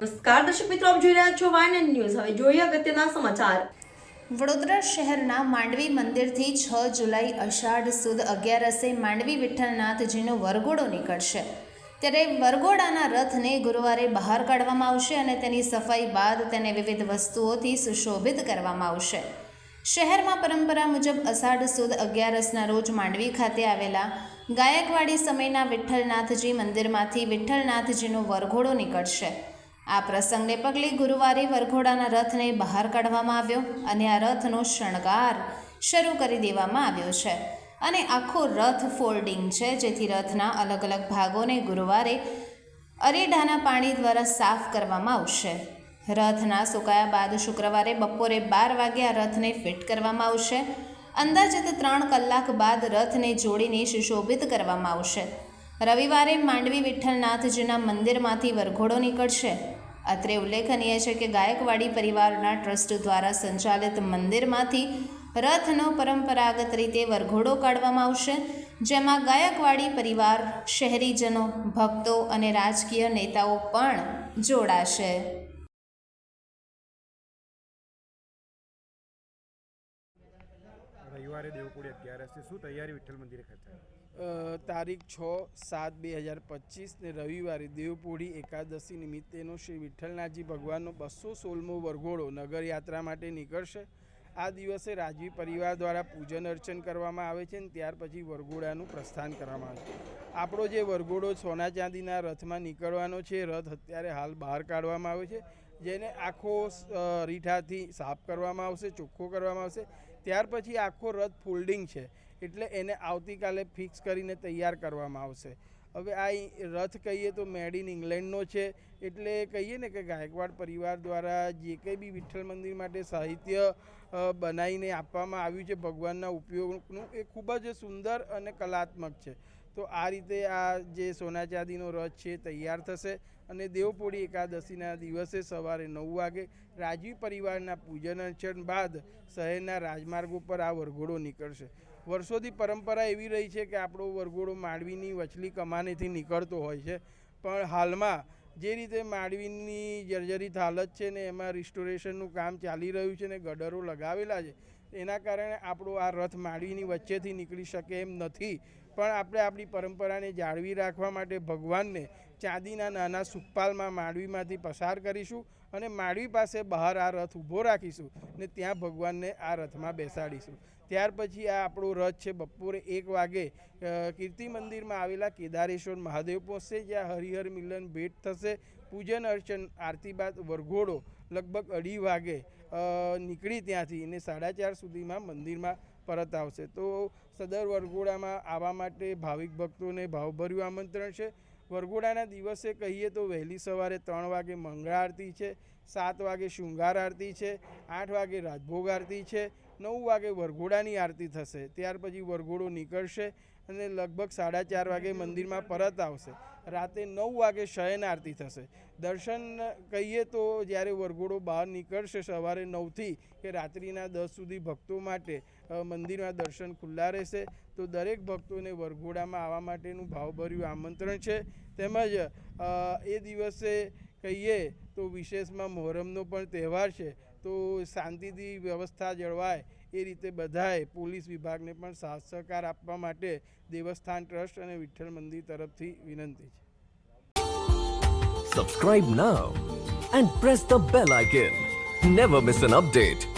નમસ્કાર, દર્શક મિત્રો, આપ જોઈ રહ્યા છો વાયન ન્યૂઝ હવે જોઈએ અગત્યના સમાચાર. વડોદરા શહેરના માંડવી મંદિરથી છ જુલાઈ અષાઢ સુદ અગિયારસે માંડવી વિઠ્ઠલનાથજીનો વરઘોડો નીકળશે. ત્યારે વરઘોડાના રથને ગુરુવારે બહાર કાઢવામાં આવશે અને તેની સફાઈ બાદ તેને વિવિધ વસ્તુઓથી સુશોભિત કરવામાં આવશે. શહેરમાં પરંપરા મુજબ અષાઢ સુદ અગિયારસના રોજ માંડવી ખાતે આવેલા ગાયકવાડી સમયના વિઠ્ઠલનાથજી મંદિરમાંથી વિઠ્ઠલનાથજીનો વરઘોડો નીકળશે. આ પ્રસંગને પગલે ગુરુવારે વરઘોડાના રથને બહાર કાઢવામાં આવ્યો અને આ રથનો શણગાર શરૂ કરી દેવામાં આવ્યો છે. અને આખો રથ ફોલ્ડિંગ છે, જેથી રથના અલગ અલગ ભાગોને ગુરુવારે અરેડાના પાણી દ્વારા સાફ કરવામાં આવશે. રથના સુકાયા બાદ શુક્રવારે બપોરે બાર વાગે આ રથને ફિટ કરવામાં આવશે. અંદાજિત ત્રણ કલાક બાદ રથને જોડીને સુશોભિત કરવામાં આવશે. રવિવારે માંડવી વિઠ્ઠલનાથજીના મંદિરમાંથી વરઘોડો નીકળશે. અત્રે ઉલ્લેખનીય છે કે ગાયકવાડી પરિવારના ટ્રસ્ટ દ્વારા સંચાલિત મંદિરમાંથી રથનો પરંપરાગત રીતે વરઘોડો કાઢવામાં આવશે, જેમાં ગાયકવાડી પરિવાર, શહેરીજનો, ભક્તો અને રાજકીય નેતાઓ પણ જોડાશે. રવિવારે દેવપુરી અગિયારસથી શું તૈયારી વિઠ્ઠલ મંદિરે ખર્ચાય? તારીખ છ, સાત, બે હજાર પચીસને રવિવારે દેવપુરી એકાદશી નિમિત્તેનો શ્રી વિઠ્ઠલનાથજી ભગવાનનો બસો સોળમો વરઘોડો નગરયાત્રા માટે નીકળશે. આ દિવસે રાજવી પરિવાર દ્વારા પૂજન અર્ચન કરવામાં આવે છે અને ત્યાર પછી વરઘોડાનું પ્રસ્થાન કરવામાં આવે છે. આપણો જે વરઘોડો સોના ચાંદીના રથમાં નીકળવાનો છે, રથ અત્યારે હાલ બહાર કાઢવામાં આવે છે. જેને આખો રીઠાથી સાફ કરવામાં આવશે, ચોખ્ખો કરવામાં આવશે. ત્યાર પછી આખો રથ ફોલ્ડિંગ છે, એટલે એને આવતીકાલે ફિક્સ કરીને તૈયાર કરવામાં આવશે. હવે આ રથ કહીએ તો મેડ ઇન ઇંગ્લેન્ડનો છે, એટલે કહીએ ને કે ગાયકવાડ પરિવાર દ્વારા જે કંઈ બી વિઠ્ઠલ મંદિર માટે સાહિત્ય બનાવીને આપવામાં આવ્યું છે ભગવાનના ઉપયોગનું, એ ખૂબ જ સુંદર અને કલાત્મક છે. તો આ રીતે આ જે સોના ચાંદીનો રથ છે, તૈયાર થશે અને દેવપોળી એકાદશીના દિવસે સવારે નવ વાગે રાજવી પરિવારના પૂજન અર્ચન બાદ શહેરના રાજમાર્ગો પર આ વરઘોડો નીકળશે. વર્ષોથી પરંપરા એવી રહી છે કે આપણો વરઘોડો માંડવીની વચલી કમાનેથી નીકળતો હોય છે. પણ હાલમાં જે રીતે માંડવીની જર્જરિત હાલત છે ને એમાં રિસ્ટોરેશનનું કામ ચાલી રહ્યું છે ને ગડરો લગાવેલા છે એના કારણે આપણો આ રથ માળવીની વચ્ચેથી નીકળી શકે એમ નથી. પણ આપણે આપણી પરંપરાને જાળવી રાખવા માટે ભગવાનને ચાંદીના નાના સુખપાલમાં માંડવીમાંથી પસાર કરીશું અને માંડવી પાસે બહાર આ રથ ઊભો રાખીશું ને ત્યાં ભગવાનને આ રથમાં બેસાડીશું. ત્યાર પછી આ આપણો રથ છે બપોરે એક વાગે કીર્તિ મંદિરમાં આવેલા કેદારેશ્વર મહાદેવ પહોંચશે, જ્યાં હરિહર મિલન ભેટ થશે પૂજન અર્ચન આરતી બાદ વરઘોડો લગભગ અઢી વાગે નીકળી ત્યાંથી અને સાડા ચાર સુધીમાં મંદિરમાં પરત આવશે. તો સદર વરઘોડામાં આવવા માટે ભાવિક ભક્તોને ભાવભર્યું આમંત્રણ છે. વરઘોડાના દિવસે કહીએ તો વહેલી સવારે ત્રણ વાગે મંગળા આરતી છે, સાત વાગે શૃંગાર આરતી છે, આઠ વાગે રાજભોગ આરતી છે, નવ વાગે વરઘોડાની આરતી થશે. ત્યાર પછી વરઘોડો નીકળશે અને લગભગ સાડા ચાર વાગે મંદિરમાં પરત આવશે. રાતે નવ વાગે શયન આરતી થશે. દર્શન કહીએ તો જ્યારે વરઘોડો બહાર નીકળશે સવારે નવથી કે રાત્રિના દસ સુધી ભક્તો માટે મંદિરમાં દર્શન ખુલ્લા રહેશે, તો દરેક ભક્તોને વરઘોડામાં આવવા માટેનું ભાવભર્યું આમંત્રણ છે. તેમજ એ દિવસે કહીએ તો વિશેષમાં મોહરમનો પણ તહેવાર છે. તો શાંતિથી વ્યવસ્થા જળવાય એ રીતે બધાએ પોલીસ વિભાગને પણ સાથ સહકાર આપવા માટે દેવસ્થાન ટ્રસ્ટ અને વિઠ્ઠલ મંદિર તરફથી વિનંતી છે subscribe now and press the bell icon never miss an update.